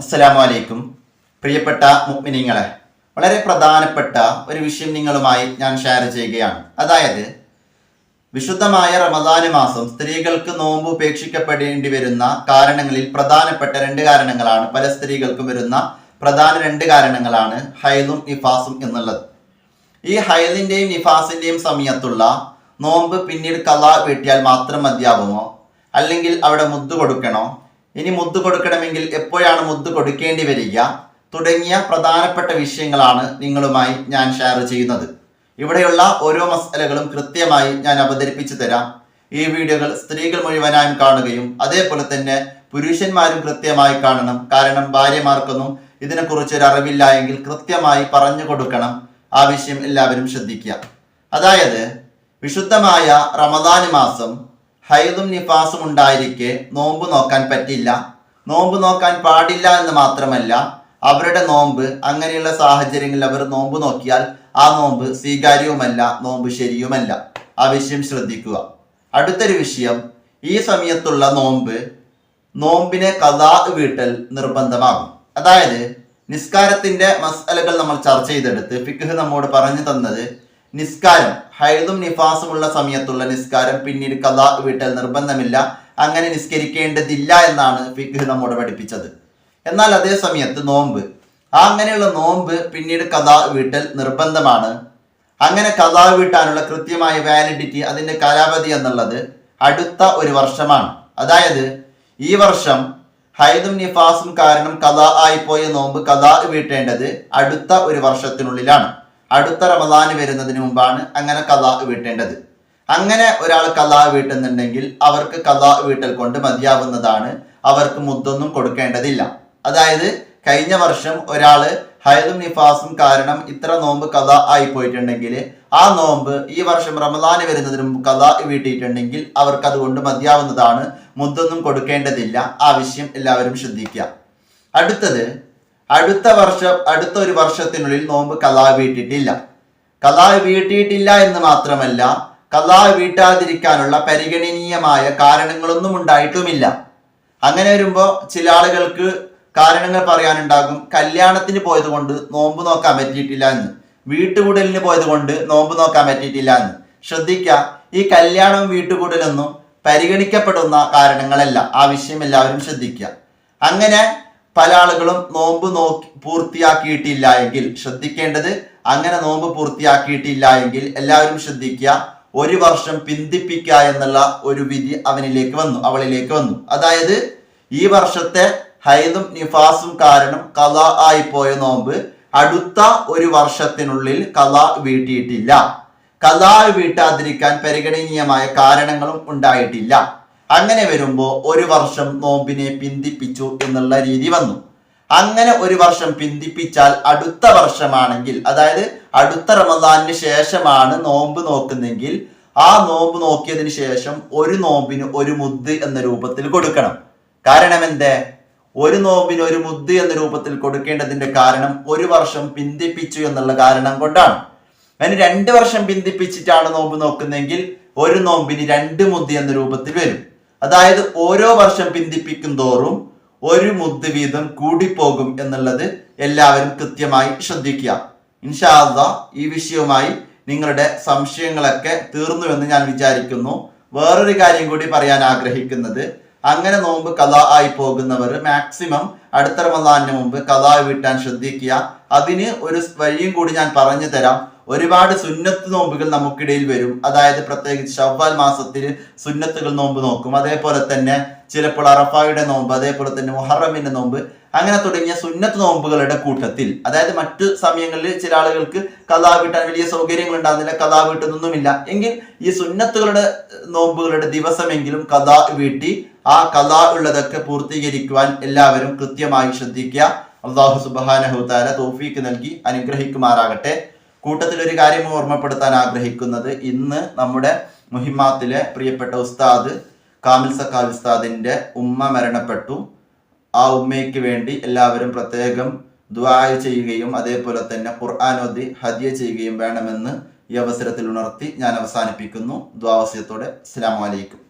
അസ്സലാമു അലൈക്കും പ്രിയപ്പെട്ട മുഅ്മിനീങ്ങളെ വളരെ പ്രധാനപ്പെട്ട ഒരു വിഷയം നിങ്ങളുമായി ഞാൻ ഷെയർ ചെയ്യുകയാണ്. അതായത് വിശുദ്ധമായ റമദാന് മാസം സ്ത്രീകൾക്ക് നോമ്പ് ഉപേക്ഷിക്കപ്പെടേണ്ടി വരുന്ന കാരണങ്ങളിൽ പ്രധാനപ്പെട്ട രണ്ട് കാരണങ്ങളാണ്. പല സ്ത്രീകൾക്കും വരുന്ന പ്രധാന രണ്ട് കാരണങ്ങളാണ് ഹൈദും നിഫാസും എന്നുള്ളത്. ഈ ഹൈദിന്റെയും നിഫാസിന്റെയും സമയത്തുള്ള നോമ്പ് പിന്നീട് കല വീട്ടിയാൽ മാത്രം മതിയാവുമോ അല്ലെങ്കിൽ അവിടെ മുദ്ദു കൊടുക്കണോ? ഇനി മുത്ത് കൊടുക്കണമെങ്കിൽ എപ്പോഴാണ് മുത്ത് കൊടുക്കേണ്ടി വരിക? തുടങ്ങിയ പ്രധാനപ്പെട്ട വിഷയങ്ങളാണ് നിങ്ങളുമായി ഞാൻ ഷെയർ ചെയ്യുന്നത്. ഇവിടെയുള്ള ഓരോ മസലകളും കൃത്യമായി ഞാൻ അവതരിപ്പിച്ചു തരാം. ഈ വീഡിയോകൾ സ്ത്രീകൾ മുഴുവനായും കാണുകയും അതേപോലെ തന്നെ പുരുഷന്മാരും കൃത്യമായി കാണണം. കാരണം ഭാര്യമാർക്കൊന്നും ഇതിനെക്കുറിച്ച് ഒരു അറിവില്ല എങ്കിൽ കൃത്യമായി പറഞ്ഞു കൊടുക്കണം. ആ വിഷയം എല്ലാവരും ശ്രദ്ധിക്കുക. അതായത് വിശുദ്ധമായ റമദാൻ മാസം ഹൈദും നിഫാസും ഉണ്ടായിരിക്കെ നോമ്പ് നോക്കാൻ പറ്റില്ല. നോമ്പ് നോക്കാൻ പാടില്ല എന്ന് മാത്രമല്ല അവരുടെ നോമ്പ് അങ്ങനെയുള്ള സാഹചര്യങ്ങളിൽ അവർ നോമ്പ് നോക്കിയാൽ ആ നോമ്പ് സ്വീകാര്യവുമല്ല നോമ്പ് ശരിയുമല്ല. ആ വിഷയം ശ്രദ്ധിക്കുക. അടുത്തൊരു വിഷയം ഈ സമയത്തുള്ള നോമ്പ് നോമ്പിനെ കഥാ വീട്ടൽ നിർബന്ധമാകും. അതായത് നിസ്കാരത്തിന്റെ മസലകൾ നമ്മൾ ചർച്ച ചെയ്തെടുത്ത് ഫിഖ് നമ്മോട് പറഞ്ഞു തന്നത് നിസ്കാരം. ഹൈദും നിഫാസുമുള്ള സമയത്തുള്ള നിസ്കാരം പിന്നീട് കഥാ വീട്ടൽ നിർബന്ധമില്ല. അങ്ങനെ നിസ്കരിക്കേണ്ടതില്ല എന്നാണ് ഫിഖ് നമ്മോട് പഠിപ്പിച്ചത്. എന്നാൽ അതേ സമയത്ത് നോമ്പ്. ആ അങ്ങനെയുള്ള നോമ്പ് പിന്നീട് കഥാ വീട്ടൽ നിർബന്ധമാണ്. അങ്ങനെ കഥാ വീട്ടാനുള്ള കൃത്യമായ വാലിഡിറ്റി അതിന്റെ കാലാവധി എന്നുള്ളത് അടുത്ത ഒരു വർഷമാണ്. അതായത് ഈ വർഷം ഹൈദും നിഫാസും കാരണം കഥ ആയിപ്പോയ നോമ്പ് കഥാ വീട്ടേണ്ടത് അടുത്ത ഒരു വർഷത്തിനുള്ളിലാണ്. അടുത്ത റമദാന് വരുന്നതിന് മുമ്പാണ് അങ്ങനെ കഥാ വീട്ടേണ്ടത്. അങ്ങനെ ഒരാൾ കഥാ വീട്ടുന്നുണ്ടെങ്കിൽ അവർക്ക് കഥാ വീട്ടൽ കൊണ്ട് മതിയാവുന്നതാണ് അവർക്ക് മുദ്ദൊന്നും കൊടുക്കേണ്ടതില്ല. അതായത് കഴിഞ്ഞ വർഷം ഒരാൾ ഹൈദും നിഫാസും കാരണം ഇത്ര നോമ്പ് കഥ ആയി പോയിട്ടുണ്ടെങ്കിൽ ആ നോമ്പ് ഈ വർഷം റമദാന് വരുന്നതിന് മുമ്പ് കഥ വീട്ടിയിട്ടുണ്ടെങ്കിൽ അവർക്ക് അതുകൊണ്ട് മതിയാവുന്നതാണ് മുദ്ദൊന്നും കൊടുക്കേണ്ടതില്ല. ആവശ്യം എല്ലാവരും ശ്രദ്ധിക്കുക. അടുത്തത് അടുത്ത വർഷം അടുത്ത ഒരു വർഷത്തിനുള്ളിൽ നോമ്പ് കലാ വീട്ടിട്ടില്ല. കലാ വീട്ടിയിട്ടില്ല എന്ന് മാത്രമല്ല കലാ വീട്ടാതിരിക്കാനുള്ള പരിഗണനീയമായ കാരണങ്ങളൊന്നും ഉണ്ടായിട്ടുമില്ല. അങ്ങനെ വരുമ്പോൾ ചില ആളുകൾക്ക് കാരണങ്ങൾ പറയാനുണ്ടാകും കല്യാണത്തിന് പോയത് കൊണ്ട് നോമ്പ് നോക്കാൻ പറ്റിയിട്ടില്ല എന്ന്. വീട്ടുകൂടലിന് പോയത് കൊണ്ട് നോമ്പ് നോക്കാൻ പറ്റിയിട്ടില്ല എന്ന്. ശ്രദ്ധിക്കുക ഈ കല്യാണവും വീട്ടുകൂടലൊന്നും പരിഗണിക്കപ്പെടുന്ന കാരണങ്ങളല്ല ആ വിഷയം എല്ലാവരും ശ്രദ്ധിക്കുക അങ്ങനെ പല ആളുകളും നോമ്പ് നോക്കി പൂർത്തിയാക്കിയിട്ടില്ല എങ്കിൽ ശ്രദ്ധിക്കേണ്ടത് അങ്ങനെ നോമ്പ് പൂർത്തിയാക്കിയിട്ടില്ല എങ്കിൽ എല്ലാവരും ശ്രദ്ധിക്കുക. ഒരു വർഷം പിന്തിപ്പിക്കുക എന്നുള്ള ഒരു വിധി അവനിലേക്ക് വന്നു അവളിലേക്ക് വന്നു. അതായത് ഈ വർഷത്തെ ഹൈദും നിഫാസും കാരണം കല പോയ നോമ്പ് അടുത്ത ഒരു വർഷത്തിനുള്ളിൽ കല വീട്ടിയിട്ടില്ല. കല വീട്ടാതിരിക്കാൻ പരിഗണനീയമായ കാരണങ്ങളും ഉണ്ടായിട്ടില്ല. അങ്ങനെ വരുമ്പോൾ ഒരു വർഷം നോമ്പിനെ പിന്തിപ്പിച്ചു എന്നുള്ള രീതി വന്നു. അങ്ങനെ ഒരു വർഷം പിന്തിപ്പിച്ചാൽ അടുത്ത വർഷമാണെങ്കിൽ അതായത് അടുത്ത റമദാനിന് ശേഷമാണ് നോമ്പ് നോക്കുന്നെങ്കിൽ ആ നോമ്പ് നോക്കിയതിന് ശേഷം ഒരു നോമ്പിന് ഒരു മുദ്ദ് എന്ന രൂപത്തിൽ കൊടുക്കണം. കാരണം എന്തേ? ഒരു നോമ്പിന് ഒരു മുദ്ദ് എന്ന രൂപത്തിൽ കൊടുക്കേണ്ടതിന്റെ കാരണം ഒരു വർഷം പിന്തിപ്പിച്ചു എന്നുള്ള കാരണം കൊണ്ടാണ്. അതിന് രണ്ട് വർഷം പിന്തിപ്പിച്ചിട്ടാണ് നോമ്പ് നോക്കുന്നെങ്കിൽ ഒരു നോമ്പിന് രണ്ട് മുദ്ദ് എന്ന രൂപത്തിൽ വരും. അതായത് ഓരോ വർഷം പിന്തിപ്പിക്കും തോറും ഒരു മുദ് വീതം കൂടിപ്പോകും എന്നുള്ളത് എല്ലാവരും കൃത്യമായി ശ്രദ്ധിക്കുക. ഇൻഷാദ ഈ വിഷയവുമായി നിങ്ങളുടെ സംശയങ്ങളൊക്കെ തീർന്നു എന്ന് ഞാൻ വിചാരിക്കുന്നു. വേറൊരു കാര്യം കൂടി പറയാൻ ആഗ്രഹിക്കുന്നത്. അങ്ങനെ നോമ്പ് കഥ ആയി പോകുന്നവർ മാക്സിമം അടുത്ത റമദാനിന് മുമ്പ് കഥാ വീട്ടാൻ ശ്രദ്ധിക്കുക. അതിന് ഒരു വഴിയും കൂടി ഞാൻ പറഞ്ഞു തരാം. ഒരുപാട് സുന്നത്ത് നോമ്പുകൾ നമുക്കിടയിൽ വരും. അതായത് പ്രത്യേകിച്ച് ഷവ്വാൽ മാസത്തിൽ സുന്നത്തുകൾ നോമ്പ് നോക്കും. അതേപോലെ തന്നെ ചിലപ്പോൾ അറഫായുടെ നോമ്പ് അതേപോലെ തന്നെ മുഹറമിന്റെ നോമ്പ് അങ്ങനെ തുടങ്ങിയ സുന്നത്ത് നോമ്പുകളുടെ കൂട്ടത്തിൽ. അതായത് മറ്റു സമയങ്ങളിൽ ചില ആളുകൾക്ക് കഥാ വീട്ടാൻ വലിയ സൗകര്യങ്ങൾ ഉണ്ടാകുന്നില്ല കഥാ വീട്ടുന്നൊന്നുമില്ല. എങ്കിൽ ഈ സുന്നത്തുകളുടെ നോമ്പുകളുടെ ദിവസമെങ്കിലും കഥാ വീട്ടി ആ കഥ ഉള്ളതൊക്കെ പൂർത്തീകരിക്കുവാൻ എല്ലാവരും കൃത്യമായി ശ്രദ്ധിക്കുക. അള്ളാഹു സുബാനഹുത്താല തോഫീക്ക് നൽകി അനുഗ്രഹിക്കുമാറാകട്ടെ. കൂട്ടത്തിൽ ഒരു കാര്യം ഓർമ്മപ്പെടുത്താൻ ആഗ്രഹിക്കുന്നത് ഇന്ന് നമ്മുടെ മുഹിമാത്തിലെ പ്രിയപ്പെട്ട ഉസ്താദ് കാമിൽ സക്കാൽ ഉസ്താദിന്റെ ഉമ്മ മരണപ്പെട്ടു. ആ ഉമ്മയ്ക്ക് വേണ്ടി എല്ലാവരും പ്രത്യേകം ദുആ ചെയ്യുകയും അതേപോലെ തന്നെ ഖുർആാനോദി ഹദിയ ചെയ്യുകയും വേണമെന്ന് ഈ അവസരത്തിൽ ഉണർത്തി ഞാൻ അവസാനിപ്പിക്കുന്നു. ദ്വാവസ്യത്തോടെ അസ്സലാമു അലൈക്കും.